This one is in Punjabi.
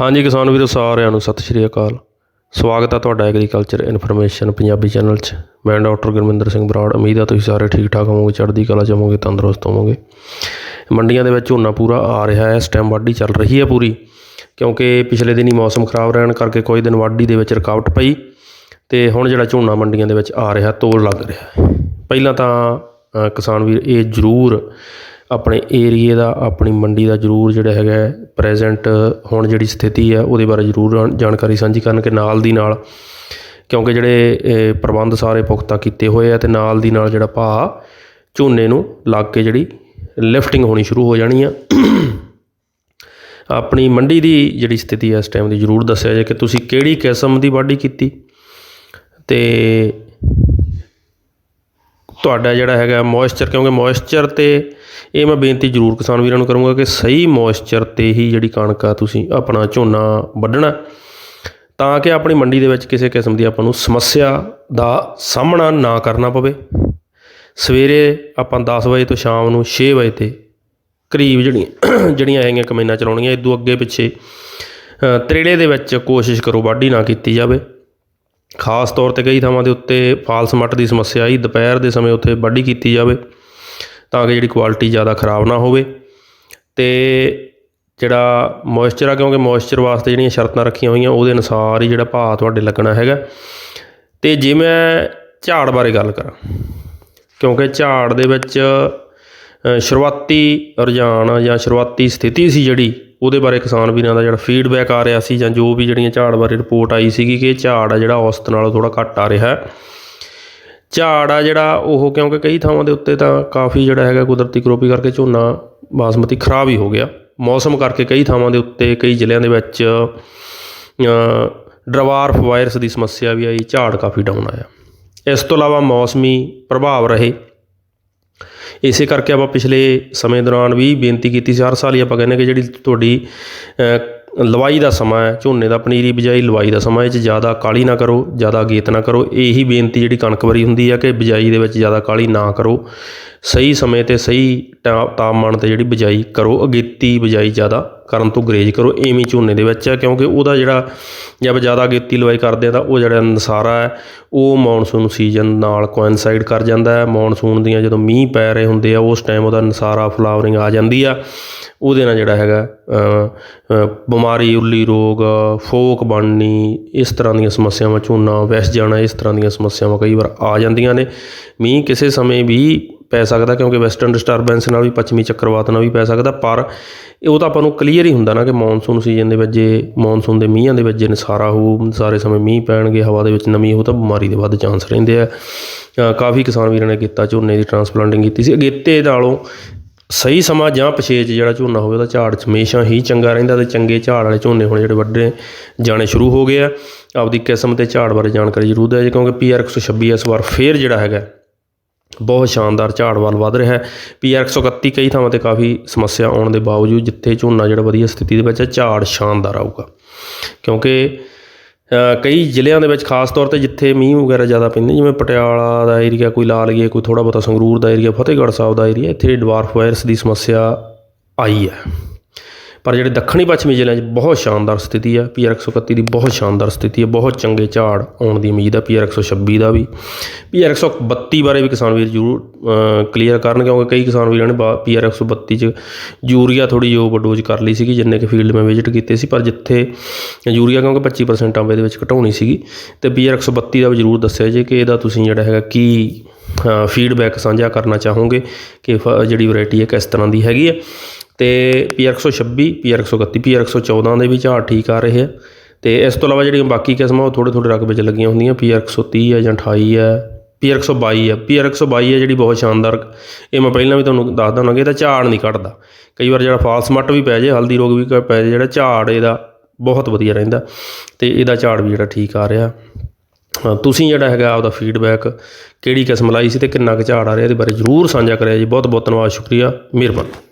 ਹਾਂਜੀ ਕਿਸਾਨ ਵੀਰੋ, ਸਾਰਿਆਂ ਨੂੰ ਸਤਿ ਸ਼੍ਰੀ ਅਕਾਲ। ਸਵਾਗਤ ਹੈ ਤੁਹਾਡਾ ਐਗਰੀਕਲਚਰ ਇਨਫੋਰਮੇਸ਼ਨ ਪੰਜਾਬੀ ਚੈਨਲ 'ਚ। ਮੈਂ ਡਾਕਟਰ ਗੁਰਮਿੰਦਰ ਸਿੰਘ ਬਰਾੜ, ਉਮੀਦ ਆ ਤੁਸੀਂ ਸਾਰੇ ਠੀਕ ਠਾਕ ਹੋਵੋਗੇ, ਚੜ੍ਹਦੀ ਕਲਾ 'ਚ ਹੋਵੋਗੇ, ਤੰਦਰੁਸਤ ਹੋਵੋਗੇ। ਮੰਡੀਆਂ ਦੇ ਵਿੱਚ ਝੋਨਾ ਪੂਰਾ ਆ ਰਿਹਾ ਹੈ, ਇਸ ਟਾਈਮ ਵਾਢੀ ਚੱਲ ਰਹੀ ਹੈ ਪੂਰੀ, ਕਿਉਂਕਿ ਪਿਛਲੇ ਦਿਨੀ ਮੌਸਮ ਖਰਾਬ ਰਹਿਣ ਕਰਕੇ ਕੋਈ ਦਿਨ ਵਾਢੀ ਦੇ ਵਿੱਚ ਰੁਕਾਵਟ ਪਈ ਤੇ ਹੁਣ ਜਿਹੜਾ ਝੋਨਾ ਮੰਡੀਆਂ ਦੇ ਵਿੱਚ ਆ ਰਿਹਾ, ਤੋਲ ਲੱਗ ਰਿਹਾ ਪਹਿਲਾਂ ਤਾਂ ਕਿਸਾਨ ਵੀਰ, ਇਹ ਜ਼ਰੂਰ ਆਪਣੇ ਏਰੀਏ ਦਾ, ਆਪਣੀ ਮੰਡੀ ਦਾ ਜ਼ਰੂਰ ਜਿਹੜਾ ਹੈਗਾ ਪ੍ਰੈਜ਼ੈਂਟ ਹੁਣ ਜਿਹੜੀ ਸਥਿਤੀ ਆ ਉਹਦੇ ਬਾਰੇ ਜ਼ਰੂਰ ਜਾਣਕਾਰੀ ਸਾਂਝੀ ਕਰਨ ਕਿ ਨਾਲ ਦੀ ਨਾਲ, ਕਿਉਂਕਿ ਜਿਹੜੇ ਪ੍ਰਬੰਧ ਸਾਰੇ ਪੁਖਤਾ ਕੀਤੇ ਹੋਏ ਆ ਅਤੇ ਨਾਲ ਦੀ ਨਾਲ ਜਿਹੜਾ ਭਾਅ ਝੋਨੇ ਨੂੰ ਲੱਗ ਕੇ ਜਿਹੜੀ ਲਿਫਟਿੰਗ ਹੋਣੀ ਸ਼ੁਰੂ ਹੋ ਜਾਣੀ ਆ। ਆਪਣੀ ਮੰਡੀ ਦੀ ਜਿਹੜੀ ਸਥਿਤੀ ਹੈ ਇਸ ਟਾਈਮ ਦੀ ਜ਼ਰੂਰ ਦੱਸਿਆ ਜਾਏ ਕਿ ਤੁਸੀਂ ਕਿਹੜੀ ਕਿਸਮ ਦੀ ਵਾਢੀ ਕੀਤੀ ਤੇ ਤੁਹਾਡਾ ਜਿਹੜਾ ਹੈਗਾ ਮੋਇਸਚਰ ਕਿਉਂਕਿ ਮੋਇਸਚਰ ਤੇ ਇਹ ਮੈਂ ਬੇਨਤੀ ਜ਼ਰੂਰ ਕਿਸਾਨ ਵੀਰਾਂ ਨੂੰ ਕਰੂੰਗਾ ਕਿ ਸਹੀ ਮੋਇਸਚਰ ਤੇ ਹੀ ਜਿਹੜੀ ਕਣਕ ਆ ਤੁਸੀਂ ਆਪਣਾ ਝੋਨਾ ਵੱਢਣਾ। ਤਾਂ ਕਿ ਆਪਣੀ ਮੰਡੀ ਦੇ ਵਿੱਚ ਕਿਸੇ ਕਿਸਮ ਦੀ ਆਪਾਂ ਨੂੰ ਸਮੱਸਿਆ ਦਾ ਸਾਹਮਣਾ ਨਾ ਕਰਨਾ ਪਵੇ। ਸਵੇਰੇ ਆਪਾਂ 10 ਵਜੇ ਤੋਂ ਸ਼ਾਮ ਨੂੰ 6 ਵਜੇ ਤੇ ਕਰੀਬ ਜਿਹੜੀਆਂ ਜਿਹੜੀਆਂ ਹੈਗੀਆਂ ਕਮੈਨਾਂ ਚਲਾਉਣੀਆਂ ਇਦੋਂ ਅੱਗੇ ਪਿੱਛੇ ਅ, ਤਰੇੜੇ ਦੇ ਵਿੱਚ ਕੋਸ਼ਿਸ਼ ਕਰੋ ਵਾਢੀ ਨਾ ਕੀਤੀ ਜਾਵੇ। ਖਾਸ ਤੌਰ ਤੇ ਕਈ ਥਾਵਾਂ ਦੇ ਉੱਤੇ ਫਾਲਸ ਮੱਟ ਦੀ ਸਮੱਸਿਆ ਆਈ। ਦੁਪਹਿਰ ਦੇ ਸਮੇਂ ਉੱਥੇ ਵਾਢੀ ਕੀਤੀ ਜਾਵੇ ਤਾਂ ਕਿ ਜਿਹੜੀ ਕੁਆਲਿਟੀ ਜ਼ਿਆਦਾ ਖਰਾਬ ਨਾ ਹੋਵੇ। ਅਤੇ ਜਿਹੜਾ ਮੋਇਸਚਰ ਆ, ਕਿਉਂਕਿ ਮੋਇਸਚਰ ਵਾਸਤੇ ਜਿਹੜੀਆਂ ਸ਼ਰਤਾਂ ਰੱਖੀਆਂ ਹੋਈਆਂ, ਉਹਦੇ ਅਨੁਸਾਰ ਹੀ ਜਿਹੜਾ ਭਾਅ ਤੁਹਾਡੇ ਲੱਗਣਾ ਹੈਗਾ। ਤੇ ਜੇ ਮੈਂ ਝਾੜ ਬਾਰੇ ਗੱਲ ਕਰਾਂ, ਕਿਉਂਕਿ ਝਾੜ ਦੇ ਵਿੱਚ ਸ਼ੁਰੂਆਤੀ ਰੁਝਾਨ ਜਾਂ ਸ਼ੁਰੂਆਤੀ ਸਥਿਤੀ ਸੀ ਜਿਹੜੀ ਉਹਦੇ ਬਾਰੇ ਕਿਸਾਨ ਵੀਰਾਂ ਦਾ ਜਿਹੜਾ ਫੀਡਬੈਕ ਆ ਰਿਹਾ ਸੀ ਜਾਂ ਜੋ ਵੀ ਜਿਹੜੀਆਂ ਝਾੜ ਬਾਰੇ ਰਿਪੋਰਟ ਆਈ ਸੀਗੀ ਕਿ ਇਹ ਝਾੜ ਆ ਜਿਹੜਾ ਔਸਤ ਨਾਲੋਂ ਥੋੜਾ ਘੱਟ ਆ ਰਿਹਾ ਝਾੜ ਆ ਜਿਹੜਾ ਉਹ ਕਿਉਂਕਿ ਕਈ ਥਾਵਾਂ ਦੇ ਉੱਤੇ ਤਾਂ ਕਾਫੀ ਜਿਹੜਾ ਹੈਗਾ ਕੁਦਰਤੀ ਕਰੋਪੀ ਕਰਕੇ ਝੋਨਾ ਬਾਸਮਤੀ ਖਰਾਬ ਹੀ ਹੋ ਗਿਆ। ਮੌਸਮ ਕਰਕੇ ਕਈ ਥਾਵਾਂ ਦੇ ਉੱਤੇ, ਕਈ ਜ਼ਿਲ੍ਹਿਆਂ ਦੇ ਵਿੱਚ ਡਰਵਾਰਫ ਵਾਇਰਸ ਦੀ ਸਮੱਸਿਆ ਵੀ ਆਈ, ਝਾੜ ਕਾਫੀ ਡਾਊਨ ਆਇਆ। ਇਸ ਤੋਂ ਇਲਾਵਾ ਮੌਸਮੀ ਪ੍ਰਭਾਵ ਰਹੇ। ਇਸੇ ਕਰਕੇ ਆਪਾਂ ਪਿਛਲੇ ਸਮੇਂ ਦੌਰਾਨ ਵੀ ਬੇਨਤੀ ਕੀਤੀ ਸੀ, ਹਰ ਸਾਲ ਹੀ ਆਪਾਂ ਕਹਿੰਦੇ ਕਿ ਜਿਹੜੀ ਤੁਹਾਡੀ ਲਵਾਈ ਦਾ ਸਮਾਂ ਹੈ, ਝੋਨੇ ਦਾ, ਪਨੀਰੀ ਬਿਜਾਈ ਲਵਾਈ ਦਾ ਸਮਾਂ ਇਹ 'ਚ ਜ਼ਿਆਦਾ ਕਾਲੀ ਨਾ ਕਰੋ, ਜ਼ਿਆਦਾ ਅਗੇਤ ਨਾ ਕਰੋ, ਇਹੀ ਬੇਨਤੀ ਜਿਹੜੀ ਕਣਕ ਵਾਰੀ ਹੁੰਦੀ ਹੈ ਕਿ ਬਿਜਾਈ ਦੇ ਵਿੱਚ ਜ਼ਿਆਦਾ ਕਾਲੀ ਨਾ ਕਰੋ, ਸਹੀ ਸਮੇਂ ਤੇ ਸਹੀ ਟਾ- ਤਾਪਮਾਨ ਤੇ ਜਿਹੜੀ ਬਿਜਾਈ ਕਰੋ, ਅਗੇਤੀ ਬਿਜਾਈ ਜ਼ਿਆਦਾ ਕਰਨ ਤੋਂ ਗਰੇਜ ਕਰੋ ਐਵੇਂ ਝੋਨੇ ਦੇ ਵਿੱਚ ਹੈ ਕਿਉਂਕਿ ਉਹਦਾ ਜਿਹੜਾ ਜੇ ਆਪਾਂ ਜ਼ਿਆਦਾ ਗੇਤੀ ਲਵਾਈ ਕਰਦੇ ਆ ਤਾਂ ਉਹ ਜਿਹੜਾ ਨਸਾਰਾ ਹੈ, ਉਹ ਮੌਨਸੂਨ ਸੀਜ਼ਨ ਨਾਲ ਕੋਇਨਸਾਈਡ ਕਰ ਜਾਂਦਾ ਹੈ। ਮੌਨਸੂਨ ਦੀਆਂ ਜਦੋਂ ਮੀਂਹ ਪੈ ਰਹੇ ਹੁੰਦੇ ਆ, ਉਸ ਟਾਈਮ ਉਹਦਾ ਨਸਾਰਾ ਫਲਾਵਰਿੰਗ ਆ ਜਾਂਦੀ ਆ। ਉਹਦੇ ਨਾਲ ਜਿਹੜਾ ਹੈਗਾ ਬਿਮਾਰੀ, ਉੱਲੀ ਰੋਗ, ਫੋਕ ਬਣਨੀ, ਇਸ ਤਰ੍ਹਾਂ ਦੀਆਂ ਸਮੱਸਿਆਵਾਂ, ਝੋਨਾ ਵੈਸ ਜਾਣਾ, ਇਸ ਤਰ੍ਹਾਂ ਦੀਆਂ ਸਮੱਸਿਆਵਾਂ ਕਈ ਵਾਰ ਆ ਜਾਂਦੀਆਂ ਨੇ। ਮੀਂਹ ਕਿਸੇ ਸਮੇਂ ਵੀ ਪੈ ਸਕਦਾ ਕਿਉਂਕਿ ਵੈਸਟਰਨ ਡਿਸਟਰਬੈਂਸ ਨਾਲ ਵੀ ਪੱਛਮੀ ਚੱਕਰਵਾਤ ਨਾਲ ਵੀ ਪੈ ਸਕਦਾ, ਪਰ ਇਹ ਉਹ ਤਾਂ ਆਪਾਂ ਨੂੰ ਕਲੀਅਰ ਹੀ ਹੁੰਦਾ ਨਾ ਕਿ ਮੌਨਸੂਨ ਸੀਜ਼ਨ ਦੇ ਵਿੱਚ ਜੇ ਮੌਨਸੂਨ ਦੇ ਮੀਂਹਾਂ ਦੇ ਵਿੱਚ ਜੇ ਨਸਾਰਾ ਹੋਊ, ਸਾਰੇ ਸਮੇਂ ਮੀਂਹ ਪੈਣਗੇ, ਹਵਾ ਦੇ ਵਿੱਚ ਨਮੀ ਹੋ ਤਾਂ ਬਿਮਾਰੀ ਦੇ ਵੱਧ ਚਾਂਸ ਰਹਿੰਦੇ ਆ। ਕਾਫੀ ਕਿਸਾਨ ਵੀਰਾਂ ਨੇ ਕੀਤਾ ਝੋਨੇ ਦੀ ਟਰਾਂਸਪਲਾਂਟਿੰਗ ਕੀਤੀ ਸੀ। ਅਗੇਤੇ ਨਾਲੋਂ ਸਹੀ ਸਮਾਂ ਜਾਂ ਪਛੇਜ ਜਿਹੜਾ ਝੋਨਾ ਹੋਵੇ, ਉਹਦਾ ਝਾੜ ਹਮੇਸ਼ਾ ਹੀ ਚੰਗਾ ਰਹਿੰਦਾ ਤੇ ਚੰਗੇ ਝਾੜ ਵਾਲੇ ਝੋਨੇ ਹੁਣ ਜਿਹੜੇ ਵੱਡੇ ਜਾਣੇ ਸ਼ੁਰੂ ਹੋ ਗਏ ਆ। ਆਪਦੀ ਕਿਸਮ ਤੇ ਝਾੜ ਬਾਰੇ ਜਾਣਕਾਰੀ ਜ਼ਰੂਰ ਦਿਓ ਜੀ, ਕਿਉਂਕਿ ਪੀਆਰ 126 ਇਸ ਵਾਰ ਫੇਰ ਜਿਹੜਾ ਹੈਗਾ ਬਹੁਤ ਸ਼ਾਨਦਾਰ ਝਾੜ ਵੱਲ ਵਧ ਰਿਹਾ ਹੈ। ਪੀਆਰ 131 ਕਈ ਥਾਵਾਂ ਤੇ ਕਾਫੀ ਸਮੱਸਿਆ ਆਉਣ ਦੇ ਬਾਵਜੂਦ ਜਿੱਥੇ ਝੋਨਾ ਜਿਹੜਾ ਵਧੀਆ ਸਥਿਤੀ ਦੇ ਵਿੱਚ ਹੈ, ਝਾੜ ਸ਼ਾਨਦਾਰ ਆਊਗਾ। ਕਿਉਂਕਿ ਕਈ ਜ਼ਿਲ੍ਹਿਆਂ ਦੇ ਵਿੱਚ ਖਾਸ ਤੌਰ ਤੇ ਜਿੱਥੇ ਮੀਂਹ ਵਗੈਰਾ ਜ਼ਿਆਦਾ ਪੈਂਦੇ ਜਿਵੇਂ ਪਟਿਆਲਾ ਦਾ ਏਰੀਆ, ਕੋਈ ਲਾ ਲਈਏ ਕੋਈ ਥੋੜਾ ਬਹੁਤਾ ਸੰਗਰੂਰ ਦਾ ਏਰੀਆ, ਫਤਿਹਗੜ੍ਹ ਸਾਹਿਬ ਦਾ ਏਰੀਆ, ਇੱਥੇ ਡਵਾਰਫ ਵਾਇਰਸ ਦੀ ਸਮੱਸਿਆ ਆਈ ਹੈ। ਪਰ ਜਿਹੜੇ ਦੱਖਣੀ ਪੱਛਮੀ ਜ਼ਿਲ੍ਹਿਆਂ 'ਚ ਬਹੁਤ ਸ਼ਾਨਦਾਰ ਸਥਿਤੀ ਹੈ ਪੀਆਰ 131 ਦੀ ਬਹੁਤ ਸ਼ਾਨਦਾਰ ਸਥਿਤੀ ਹੈ ਬਹੁਤ ਚੰਗੇ ਝਾੜ ਆਉਣ ਦੀ ਉਮੀਦ ਹੈ ਪੀਆਰ 126 ਦਾ ਵੀ। ਪੀਆਰ 132 ਬਾਰੇ ਵੀ ਕਿਸਾਨ ਵੀਰ ਜ਼ਰੂਰ ਕਲੀਅਰ ਕਰਨ ਕਿਉਂਕਿ ਕਈ ਕਿਸਾਨ ਵੀਰਾਂ ਨੇ ਪੀਆਰ 132 'ਚ ਯੂਰੀਆ ਥੋੜੀ ਓਵਰਡੋਜ਼ ਕਰ ਲਈ ਸੀਗੀ, ਜਿੰਨੇ ਕਿ ਫੀਲਡ ਮੈਂ ਵਿਜ਼ਿਟ ਕੀਤੇ ਸੀ, ਪਰ ਜਿੱਥੇ ਯੂਰੀਆ ਕਿਉਂਕਿ 25% ਆਂਬੇ ਦੇ ਵਿੱਚ ਘਟਾਉਣੀ ਸੀਗੀ। ਤੇ ਪੀਆਰ 132 ਦਾ ਵੀ ਜ਼ਰੂਰ ਦੱਸਿਆ ਜੇ ਕਿ ਇਹਦਾ ਤੁਸੀਂ ਜਿਹੜਾ ਹੈਗਾ ਕੀ ਫੀਡਬੈਕ ਸਾਂਝਾ ਕਰਨਾ ਚਾਹੋਗੇ, ਕਿ ਫ- ਜਿਹੜੀ ਵੈਰਾਈਟੀ ਹੈ ਕਿਸ ਤਰ੍ਹਾਂ ਦੀ ਹੈਗੀ ਹੈ। ਅਤੇ ਪੀਅਰਕ ਸੌ ਛੱਬੀ ਪੀ ਆਰ ਇੱਕ ਸੌ ਇਕੱਤੀ ਪੀ ਆਰ ਇੱਕ ਸੌ ਚੌਦਾਂ ਦੇ ਵੀ ਝਾੜ ਠੀਕ ਆ ਰਹੇ ਆ। ਅਤੇ ਇਸ ਤੋਂ ਇਲਾਵਾ ਜਿਹੜੀਆਂ ਬਾਕੀ ਕਿਸਮਾਂ ਉਹ ਥੋੜ੍ਹੇ ਥੋੜ੍ਹੇ ਰਕਬੇ 'ਚ ਲੱਗੀਆਂ ਹੁੰਦੀਆਂ। ਪੀ ਆਰ ਇੱਕ ਸੌ ਤੀਹ ਹੈ ਜਾਂ 28 ਹੈ ਪੀਅਰ ਇੱਕ ਸੌ ਬਾਈ ਹੈ ਪੀ ਆਰ ਇੱਕ ਸੌ ਬਾਈ ਹੈ ਜਿਹੜੀ ਬਹੁਤ ਸ਼ਾਨਦਾਰ, ਇਹ ਮੈਂ ਪਹਿਲਾਂ ਵੀ ਤੁਹਾਨੂੰ ਦੱਸਦਾ ਹਾਂ ਕਿ ਇਹਦਾ ਝਾੜ ਨਹੀਂ ਘਟਦਾ ਕਈ ਵਾਰ ਜਿਹੜਾ ਫਾਲਸ ਮੱਟ ਵੀ ਪੈ ਜੇ ਹਲਦੀ ਰੋਗ ਵੀ ਕ- ਪੈ ਜੇ ਜਿਹੜਾ ਝਾੜ ਇਹਦਾ ਬਹੁਤ ਵਧੀਆ ਰਹਿੰਦਾ। ਅਤੇ ਇਹਦਾ ਝਾੜ ਵੀ ਜਿਹੜਾ ਠੀਕ ਆ ਰਿਹਾ। ਤੁਸੀਂ ਜਿਹੜਾ ਹੈਗਾ ਆਪਦਾ ਫੀਡਬੈਕ ਕਿਹੜੀ ਕਿਸਮ ਲਾਈ ਸੀ ਤੇ ਕਿੰਨਾ ਕੁ ਝਾੜ ਆ ਰਿਹਾ, ਇਹਦੇ ਬਾਰੇ ਜ਼ਰੂਰ ਸਾਂਝਾ ਕਰਿਆ ਜੀ। ਬਹੁਤ ਬਹੁਤ ਧੰਨਵਾਦ, ਸ਼ੁਕਰੀਆ। ਮਿਹਰਬਾਨੀ।